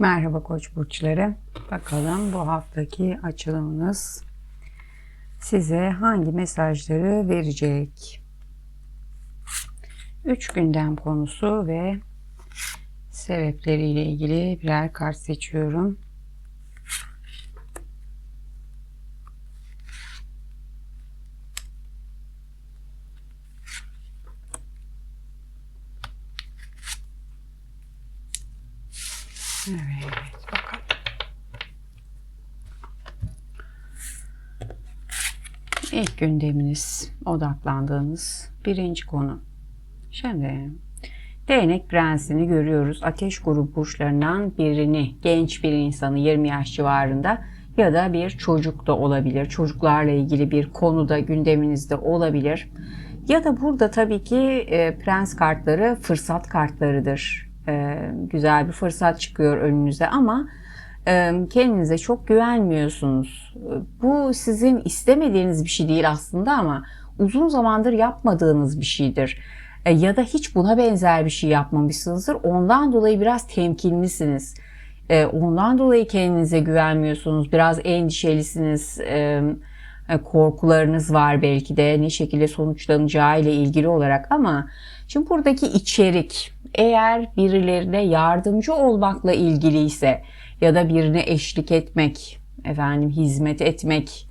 Merhaba Koç burçları. Bakalım bu haftaki açılımınız size hangi mesajları verecek? Üç gündem konusu ve sebepleriyle ilgili birer kart seçiyorum. Evet, bakalım. İlk gündeminiz, odaklandığınız birinci konu. Şimdi değnek prensini görüyoruz. Ateş grubu burçlarından birini, genç bir insanı 20 yaş civarında ya da bir çocuk da olabilir. Çocuklarla ilgili bir konuda gündeminizde olabilir. Ya da burada tabii ki e, prens kartları fırsat kartlarıdır. E, güzel bir fırsat çıkıyor önünüze ama e, kendinize çok güvenmiyorsunuz. Bu sizin istemediğiniz bir şey değil aslında ama uzun zamandır yapmadığınız bir şeydir. E, ya da hiç buna benzer bir şey yapmamışsınızdır. Ondan dolayı biraz temkinlisiniz. Ondan dolayı kendinize güvenmiyorsunuz. Biraz endişelisiniz. Korkularınız var belki de ne şekilde sonuçlanacağı ile ilgili olarak ama şimdi buradaki içerik eğer birilerine yardımcı olmakla ilgiliyse ya da birine eşlik etmek, efendim hizmet etmek,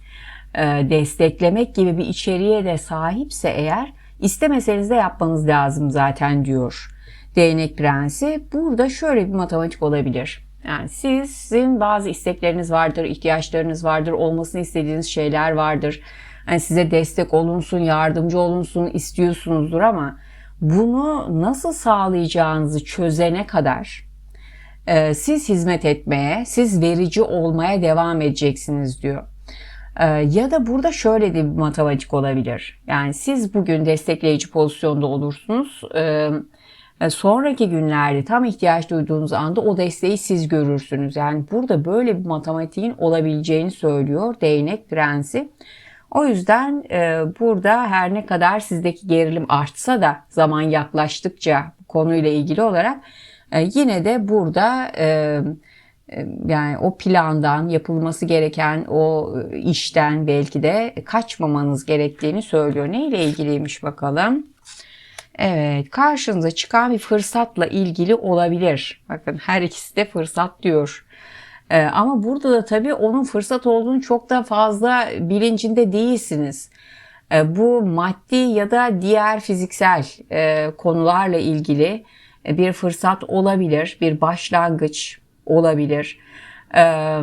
desteklemek gibi bir içeriğe de sahipse eğer istemeseniz de yapmanız lazım zaten diyor. Değnek prensi burada şöyle bir matematik olabilir. Yani sizin bazı istekleriniz vardır, ihtiyaçlarınız vardır, olmasını istediğiniz şeyler vardır. Yani size destek olunsun, yardımcı olunsun istiyorsunuzdur ama bunu nasıl sağlayacağınızı çözene kadar e, siz hizmet etmeye, siz verici olmaya devam edeceksiniz diyor. E, ya da burada şöyle de bir matematik olabilir. Yani siz bugün destekleyici pozisyonda olursunuz. E, sonraki günlerde tam ihtiyaç duyduğunuz anda o desteği siz görürsünüz. Yani burada böyle bir matematiğin olabileceğini söylüyor değnek prensi. O yüzden e, burada her ne kadar sizdeki gerilim artsa da zaman yaklaştıkça konuyla ilgili olarak e, yine de burada e, e, yani o plandan yapılması gereken o işten belki de kaçmamanız gerektiğini söylüyor. Ne ile ilgiliymiş bakalım. Evet, karşınıza çıkan bir fırsatla ilgili olabilir. Bakın her ikisi de fırsat diyor. Ee, ama burada da tabii onun fırsat olduğunu çok da fazla bilincinde değilsiniz. Ee, bu maddi ya da diğer fiziksel e, konularla ilgili e, bir fırsat olabilir, bir başlangıç olabilir. Ee,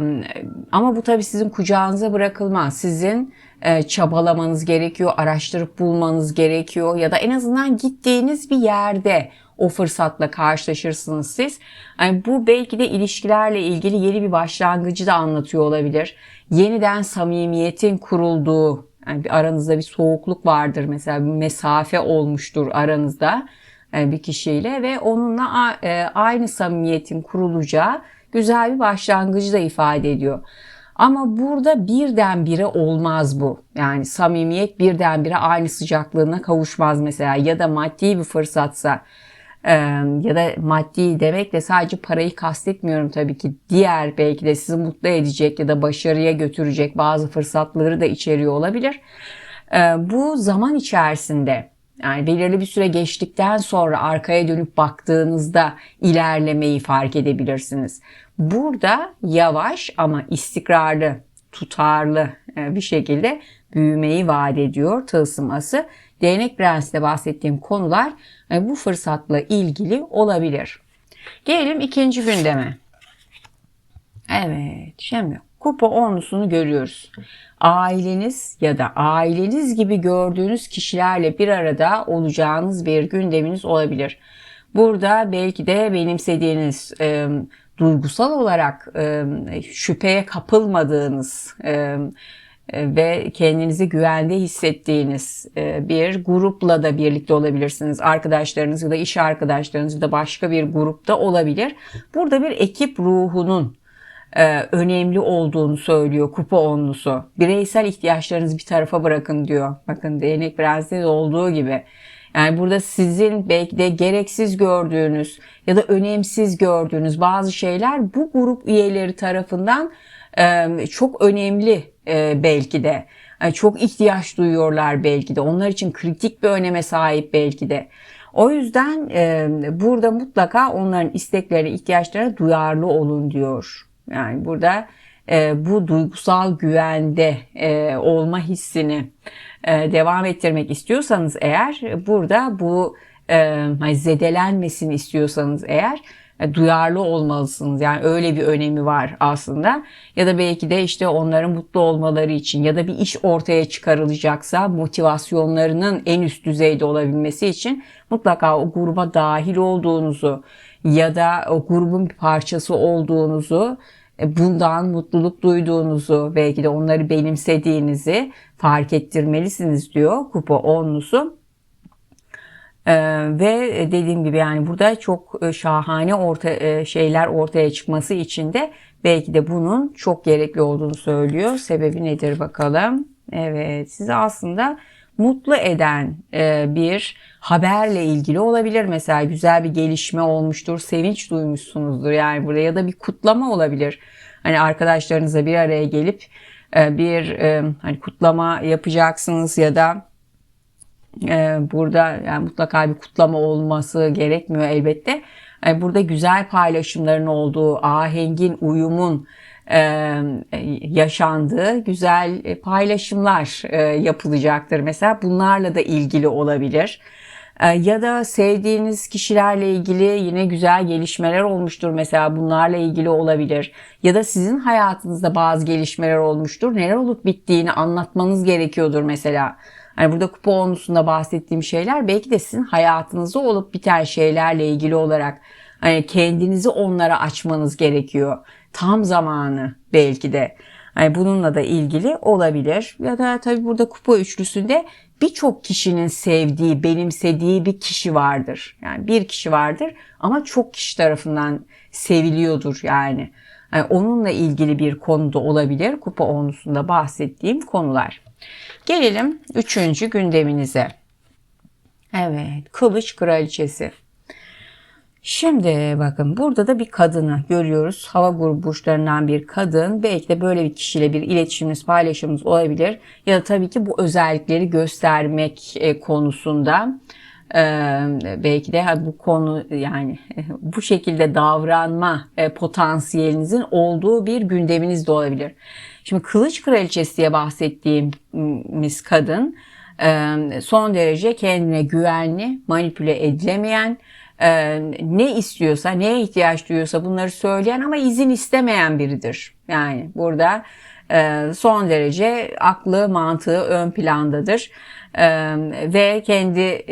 ama bu tabii sizin kucağınıza bırakılmaz. Sizin e, çabalamanız gerekiyor, araştırıp bulmanız gerekiyor ya da en azından gittiğiniz bir yerde o fırsatla karşılaşırsınız siz. Yani bu belki de ilişkilerle ilgili yeni bir başlangıcı da anlatıyor olabilir. Yeniden samimiyetin kurulduğu, yani bir aranızda bir soğukluk vardır mesela bir mesafe olmuştur aranızda e, bir kişiyle ve onunla e, aynı samimiyetin kurulacağı güzel bir başlangıcı da ifade ediyor. Ama burada birdenbire olmaz bu. Yani samimiyet birdenbire aynı sıcaklığına kavuşmaz mesela ya da maddi bir fırsatsa ya da maddi demekle sadece parayı kastetmiyorum tabii ki. Diğer belki de sizi mutlu edecek ya da başarıya götürecek bazı fırsatları da içeriyor olabilir. Bu zaman içerisinde yani belirli bir süre geçtikten sonra arkaya dönüp baktığınızda ilerlemeyi fark edebilirsiniz. Burada yavaş ama istikrarlı, tutarlı bir şekilde büyümeyi vaat ediyor tılsıması. Değnek prensle bahsettiğim konular e, bu fırsatla ilgili olabilir. Gelelim ikinci gündeme. Evet şimdi kupa onlusunu görüyoruz. Aileniz ya da aileniz gibi gördüğünüz kişilerle bir arada olacağınız bir gündeminiz olabilir. Burada belki de benimsediğiniz e, duygusal olarak e, şüpheye kapılmadığınız e, ve kendinizi güvende hissettiğiniz bir grupla da birlikte olabilirsiniz. Arkadaşlarınız ya da iş arkadaşlarınız ya da başka bir grupta olabilir. Burada bir ekip ruhunun e, önemli olduğunu söylüyor kupa onlusu. Bireysel ihtiyaçlarınızı bir tarafa bırakın diyor. Bakın değnek prensinde olduğu gibi. Yani burada sizin belki de gereksiz gördüğünüz ya da önemsiz gördüğünüz bazı şeyler bu grup üyeleri tarafından e, çok önemli e, belki de. Yani çok ihtiyaç duyuyorlar belki de. Onlar için kritik bir öneme sahip belki de. O yüzden e, burada mutlaka onların isteklerine, ihtiyaçlarına duyarlı olun diyor. Yani burada e, bu duygusal güvende e, olma hissini e, devam ettirmek istiyorsanız eğer burada bu e, hani zedelenmesini istiyorsanız eğer e, duyarlı olmalısınız. Yani öyle bir önemi var aslında. Ya da belki de işte onların mutlu olmaları için ya da bir iş ortaya çıkarılacaksa motivasyonlarının en üst düzeyde olabilmesi için mutlaka o gruba dahil olduğunuzu ya da o grubun bir parçası olduğunuzu e, bundan mutluluk duyduğunuzu belki de onları benimsediğinizi fark ettirmelisiniz diyor kupa onlusu. Ee, ve dediğim gibi yani burada çok e, şahane orta e, şeyler ortaya çıkması için de belki de bunun çok gerekli olduğunu söylüyor. Sebebi nedir bakalım? Evet sizi aslında mutlu eden e, bir haberle ilgili olabilir. Mesela güzel bir gelişme olmuştur, sevinç duymuşsunuzdur yani burada ya da bir kutlama olabilir. Hani arkadaşlarınızla bir araya gelip bir hani kutlama yapacaksınız ya da burada yani mutlaka bir kutlama olması gerekmiyor elbette. Burada güzel paylaşımların olduğu, ahengin, uyumun e, yaşandığı güzel paylaşımlar e, yapılacaktır. Mesela bunlarla da ilgili olabilir. Ya da sevdiğiniz kişilerle ilgili yine güzel gelişmeler olmuştur. Mesela bunlarla ilgili olabilir. Ya da sizin hayatınızda bazı gelişmeler olmuştur. Neler olup bittiğini anlatmanız gerekiyordur mesela. Hani burada kupa onlusunda bahsettiğim şeyler belki de sizin hayatınızda olup biten şeylerle ilgili olarak hani kendinizi onlara açmanız gerekiyor. Tam zamanı belki de. Yani bununla da ilgili olabilir. Ya da tabii burada kupa üçlüsünde birçok kişinin sevdiği, benimsediği bir kişi vardır. Yani bir kişi vardır ama çok kişi tarafından seviliyordur yani. yani onunla ilgili bir konuda olabilir. Kupa onlusunda bahsettiğim konular. Gelelim üçüncü gündeminize. Evet, kılıç kraliçesi. Şimdi bakın burada da bir kadını görüyoruz. Hava grubu burçlarından bir kadın. Belki de böyle bir kişiyle bir iletişimimiz, paylaşımımız olabilir. Ya da tabii ki bu özellikleri göstermek e, konusunda e, belki de bu konu yani bu şekilde davranma e, potansiyelinizin olduğu bir gündeminiz de olabilir. Şimdi kılıç kraliçesi diye bahsettiğimiz kadın son derece kendine güvenli, manipüle edilemeyen, ne istiyorsa, neye ihtiyaç duyuyorsa bunları söyleyen ama izin istemeyen biridir. Yani burada son derece aklı, mantığı ön plandadır. ve kendi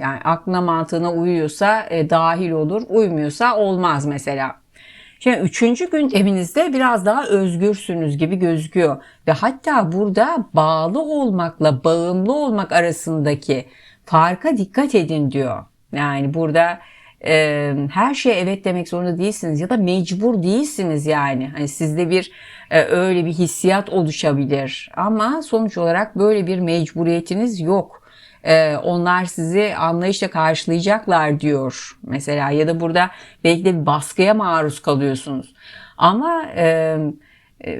yani aklına mantığına uyuyorsa dahil olur, uymuyorsa olmaz mesela. Şimdi üçüncü gündeminizde biraz daha özgürsünüz gibi gözüküyor. Ve hatta burada bağlı olmakla bağımlı olmak arasındaki farka dikkat edin diyor. Yani burada e, her şeye evet demek zorunda değilsiniz ya da mecbur değilsiniz yani. Hani sizde bir e, öyle bir hissiyat oluşabilir ama sonuç olarak böyle bir mecburiyetiniz yok. Onlar sizi anlayışla karşılayacaklar diyor mesela ya da burada belki de bir baskıya maruz kalıyorsunuz. Ama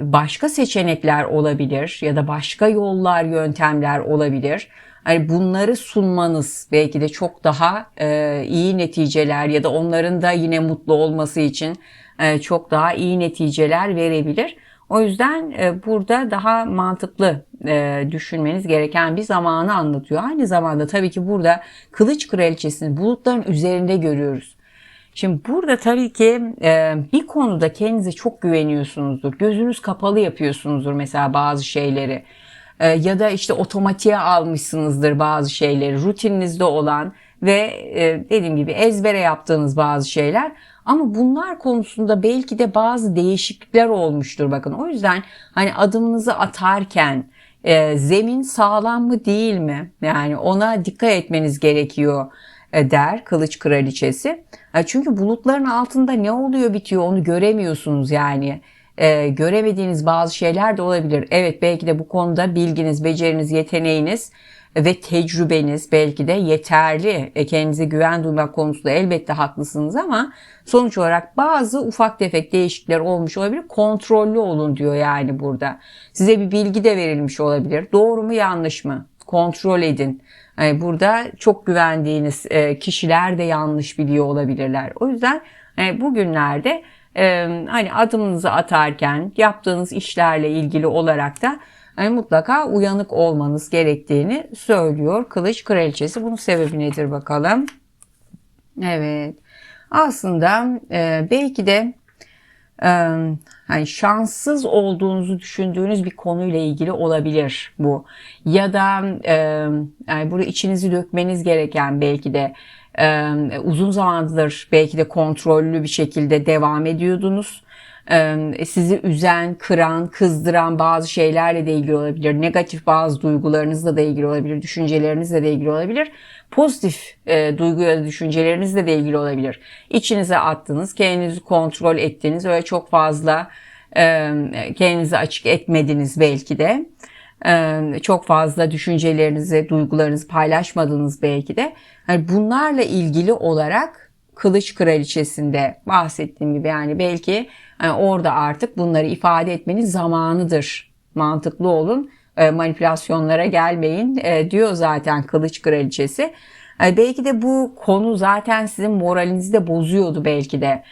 başka seçenekler olabilir ya da başka yollar, yöntemler olabilir. Yani bunları sunmanız belki de çok daha e, iyi neticeler ya da onların da yine mutlu olması için çok daha iyi neticeler verebilir. O yüzden e, burada daha mantıklı e, düşünmeniz gereken bir zamanı anlatıyor. Aynı zamanda tabii ki burada kılıç kraliçesini bulutların üzerinde görüyoruz. Şimdi burada tabii ki e, bir konuda kendinize çok güveniyorsunuzdur. Gözünüz kapalı yapıyorsunuzdur mesela bazı şeyleri. Ya da işte otomatiğe almışsınızdır bazı şeyleri. Rutininizde olan ve dediğim gibi ezbere yaptığınız bazı şeyler ama bunlar konusunda belki de bazı değişiklikler olmuştur bakın. O yüzden hani adımınızı atarken e, zemin sağlam mı değil mi? Yani ona dikkat etmeniz gerekiyor e, der kılıç kraliçesi. E, çünkü bulutların altında ne oluyor bitiyor onu göremiyorsunuz yani. E, göremediğiniz bazı şeyler de olabilir. Evet belki de bu konuda bilginiz, beceriniz, yeteneğiniz ve tecrübeniz belki de yeterli. E, kendinize güven duymak konusunda elbette haklısınız ama sonuç olarak bazı ufak tefek değişiklikler olmuş olabilir. Kontrollü olun diyor yani burada. Size bir bilgi de verilmiş olabilir. Doğru mu yanlış mı? Kontrol edin. Yani burada çok güvendiğiniz e, kişiler de yanlış biliyor olabilirler. O yüzden e, bugünlerde e, hani adımınızı atarken yaptığınız işlerle ilgili olarak da hani mutlaka uyanık olmanız gerektiğini söylüyor Kılıç Kraliçesi. Bunun sebebi nedir bakalım? Evet. Aslında e, belki de hani şanssız olduğunuzu düşündüğünüz bir konuyla ilgili olabilir bu. Ya da e, yani burada içinizi dökmeniz gereken belki de e, uzun zamandır belki de kontrollü bir şekilde devam ediyordunuz. E, sizi üzen, kıran, kızdıran bazı şeylerle de ilgili olabilir. Negatif bazı duygularınızla da ilgili olabilir. Düşüncelerinizle de ilgili olabilir. Pozitif e, duygu ya da düşüncelerinizle de ilgili olabilir. İçinize attınız, kendinizi kontrol ettiniz. Öyle çok fazla e, kendinizi açık etmediniz belki de. E, çok fazla düşüncelerinizi, duygularınızı paylaşmadınız belki de. Yani bunlarla ilgili olarak Kılıç Kraliçesi'nde bahsettiğim gibi yani belki yani orada artık bunları ifade etmenin zamanıdır. Mantıklı olun, e, manipülasyonlara gelmeyin e, diyor zaten Kılıç Kraliçesi. E, belki de bu konu zaten sizin moralinizi de bozuyordu belki de.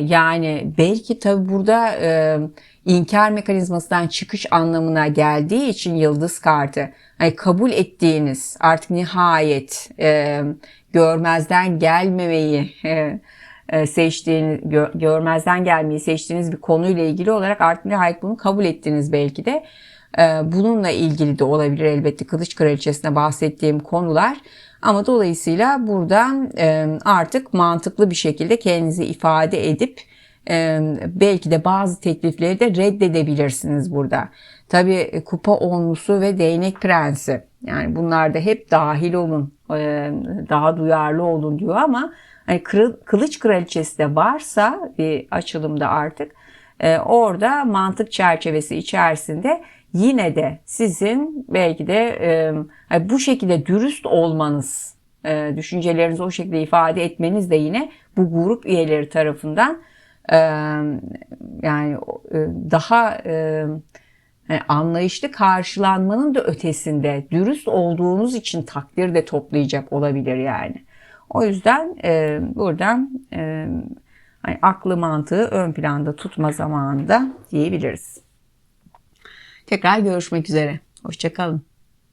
Yani belki tabi burada inkar mekanizmasından çıkış anlamına geldiği için yıldız kartı hani kabul ettiğiniz artık nihayet görmezden gelmemeyi e, seçtiğiniz, görmezden gelmeyi seçtiğiniz bir konuyla ilgili olarak artık nihayet bunu kabul ettiniz belki de. E, bununla ilgili de olabilir elbette Kılıç Kraliçesi'ne bahsettiğim konular. Ama dolayısıyla buradan e, artık mantıklı bir şekilde kendinizi ifade edip belki de bazı teklifleri de reddedebilirsiniz burada. Tabii kupa onlusu ve değnek prensi. Yani bunlarda hep dahil olun, daha duyarlı olun diyor ama hani kılıç kraliçesi de varsa bir açılımda artık e, orada mantık çerçevesi içerisinde yine de sizin belki de e, bu şekilde dürüst olmanız, e, düşüncelerinizi o şekilde ifade etmeniz de yine bu grup üyeleri tarafından e, yani e, daha e, yani anlayışlı karşılanmanın da ötesinde dürüst olduğunuz için takdir de toplayacak olabilir yani. O yüzden e, buradan e, hani aklı mantığı ön planda tutma zamanında diyebiliriz. Tekrar görüşmek üzere. Hoşçakalın.